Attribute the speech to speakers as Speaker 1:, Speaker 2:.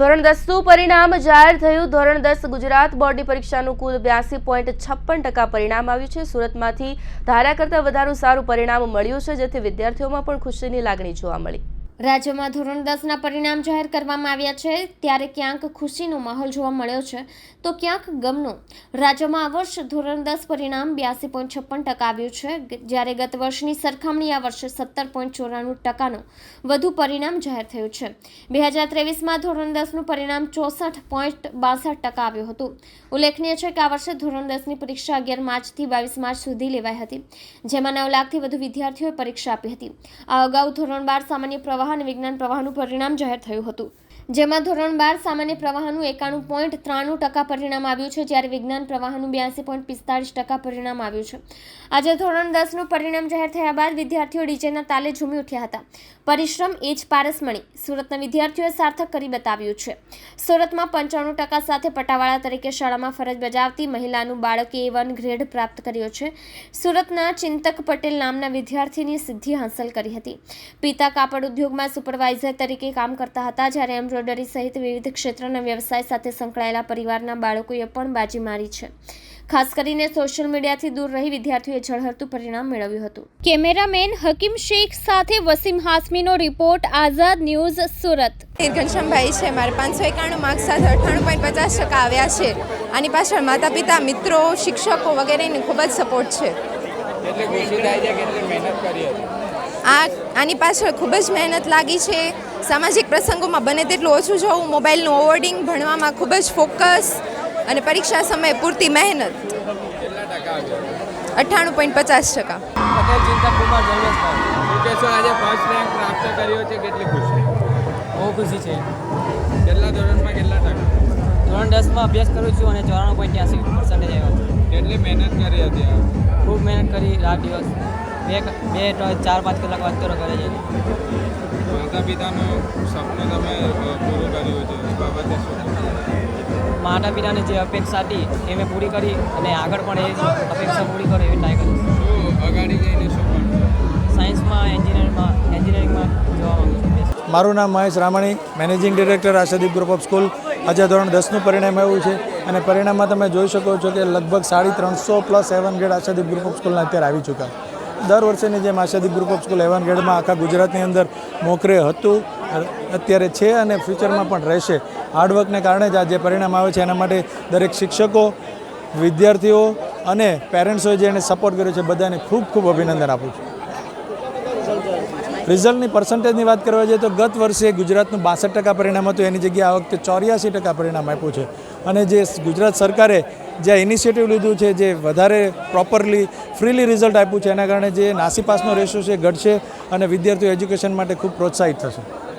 Speaker 1: ધોરણ દસનું પરિણામ જાહેર થયું. ધોરણ દસ ગુજરાત બોર્ડની પરીક્ષાનું કુલ બ્યાસી પોઈન્ટ છપ્પન ટકા પરિણામ આવ્યું છે. સુરતમાંથી ધાર્યા કરતાં વધારે સારું પરિણામ મળ્યું છે, જેથી વિદ્યાર્થીઓમાં પણ ખુશીની લાગણી જોવા મળી.
Speaker 2: રાજ્યમાં ધોરણ દસના પરિણામ જાહેર કરવામાં આવ્યા છે, ત્યારે ક્યાંક ખુશીનો માહોલ જોવા મળ્યો છે. તો ક્યાંક ગમનો, રાજ્યમાં આ વર્ષ ધોરણ દસ પરિણામ બ્યાસી પોઈન્ટ છપ્પન ટકા આવ્યું છે જ્યારે ગત વર્ષની સરખામણી આ વર્ષે સત્તર પોઈન્ટ ચોરાણું ટકાનું વધુ પરિણામ જાહેર થયું છે. બે હજાર ત્રેવીસમાં ધોરણ દસનું પરિણામ ચોસઠ પોઈન્ટ બાસઠ ટકા આવ્યું હતું. ઉલ્લેખનીય છે કે આ વર્ષે ધોરણ દસની પરીક્ષા અગિયાર માર્ચથી બાવીસ માર્ચ સુધી લેવાઈ હતી, જેમાં નવ લાખથી વધુ વિદ્યાર્થીઓએ પરીક્ષા આપી હતી. આ અગાઉ ધોરણ બાર સામાન્ય પ્રવાહ અને વિજ્ઞાન પ્રવાહનું પરિણામ જાહેર થયું હતું. જેમાં ધોરણ બાર સામાન્ય પ્રવાહનું એકાણું પોઈન્ટ ત્રાણું ટકા પરિણામ આવ્યું છે, જ્યારે વિજ્ઞાન પ્રવાહનું બ્યાસી પોઈન્ટ પિસ્તાળીસ ટકા પરિણામ આવ્યું છે. આજે ધોરણ દસનું પરિણામ જાહેર થયા બાદ વિદ્યાર્થીઓ ડીજેના તાલે ઝૂમી ઉઠ્યા હતા. પરિશ્રમ એ જ પારસમણી, સુરતના વિદ્યાર્થીઓએ સાર્થક કરી બતાવ્યું છે. સુરતમાં પંચાણું ટકા સાથે પટાવાળા તરીકે શાળામાં ફરજ બજાવતી મહિલાનું બાળકે એ વન ગ્રેડ પ્રાપ્ત કર્યો છે. સુરતના ચિંતક પટેલ નામના વિદ્યાર્થીની સિદ્ધિ હાંસલ કરી હતી. પિતા કાપડ ઉદ્યોગમાં સુપરવાઇઝર તરીકે કામ કરતા હતા, જ્યારે એમ્બ્રોઇડરી સહિત વિવિધ ક્ષેત્રના વ્યવસાય સાથે સંકળાયેલા પરિવારના બાળકોએ પણ બાજી મારી છે. ખાસ કરીને સોશિયલ મીડિયાથી દૂર રહી વિદ્યાર્થીઓએ ઝળહળતું પરિણામ મેળવ્યું હતું. કેમેરામેન હકીમ શેખ સાથે વસીમ હાસમીનો રિપોર્ટ આઝાદ ન્યૂઝ સુરત.
Speaker 3: ઘનશ્યામભાઈ છે. મારે પાંચસો એકાણું માર્ક્સ સાથે અઠ્ઠાણું પોઈન્ટ પચાસ ટકા આવ્યા છે. આની પાછળ માતા પિતા મિત્રો શિક્ષકો વગેરેની ખૂબ જ સપોર્ટ છે. આ આની પાછળ ખૂબ જ મહેનત લાગી છે. સામાજિક પ્રસંગોમાં બને તેટલું ઓછું જવું મોબાઈલનું ઓવર્ડિંગ ભણવામાં ખૂબ જ ફોકસ અને પરીક્ષા સમયે પૂરતી મહેનત. અઠ્ઠાણું પોઈન્ટ પચાસ ટકા.
Speaker 4: છે
Speaker 5: બહુ ખુશી છે.
Speaker 4: કેટલા ધોરણમાં કેટલા ટકા?
Speaker 5: ધોરણ દસમાં અભ્યાસ કરું છું અને ચોરાણું પોઈન્ટ ત્યાંસી પર્સન્ટેજ આવ્યો.
Speaker 4: કેટલી મહેનત કરી હતી
Speaker 5: ખૂબ મહેનત કરી રાત દિવસ. બે બે ચાર પાંચ કલાક વાત કરો ઘરે જઈને
Speaker 4: માતા પિતાનું સપનું તમે પૂરું કર્યું છે એ બાબતે શું
Speaker 5: માતા પિતાની જે અપેક્ષા હતી એ મેં પૂરી કરી અને આગળ પણ એ અપેક્ષા પૂરી કરે એવી ટ્રાય કરીશ.
Speaker 4: શું અગાડી જઈને શું
Speaker 5: સાયન્સમાં એન્જિનિયરિંગમાં એન્જિનિયરિંગમાં જવા માંગુ છું
Speaker 6: મારું નામ Mahesh Ramani managing director Ashadeep group of school. આજે ધોરણ દસનું પરિણામ આવ્યું છે અને પરિણામમાં તમે જોઈ શકો છો કે લગભગ સાડી ત્રણસો plus A one grade Ashadeep group of સ્કૂલના અત્યારે આવી ચૂક્યા. દર વર્ષેની જેમ Ashadeep group of school A one ગેડમાં આખા ગુજરાતની અંદર મોખરે હતું. અત્યારે છે અને ફ્યુચરમાં પણ રહેશે. હાર્ડવર્કને કારણે જ આ જે પરિણામ આવે છે, એના માટે દરેક શિક્ષકો, વિદ્યાર્થીઓ અને પેરેન્ટ્સોએ જે એને સપોર્ટ કર્યો છે, બધાને ખૂબ ખૂબ અભિનંદન આપું છું. રિઝલ્ટની પર્સન્ટેજની વાત કરવા જઈએ તો ગત વર્ષે ગુજરાતનું બાસઠ ટકા પરિણામ હતું. એની જગ્યાએ આ વખતે ચોર્યાસી ટકા પરિણામ આપ્યું છે. અને જે ગુજરાત સરકારે જે ઇનિશિયેટિવ લીધું છે, જે વધારે પ્રોપરલી ફ્રીલી રિઝલ્ટ આપ્યું છે, એના કારણે જે નાસીપાસનો રેશિયો છે, ઘટશે અને વિદ્યાર્થીઓ એજ્યુકેશન માટે ખૂબ પ્રોત્સાહિત થશે.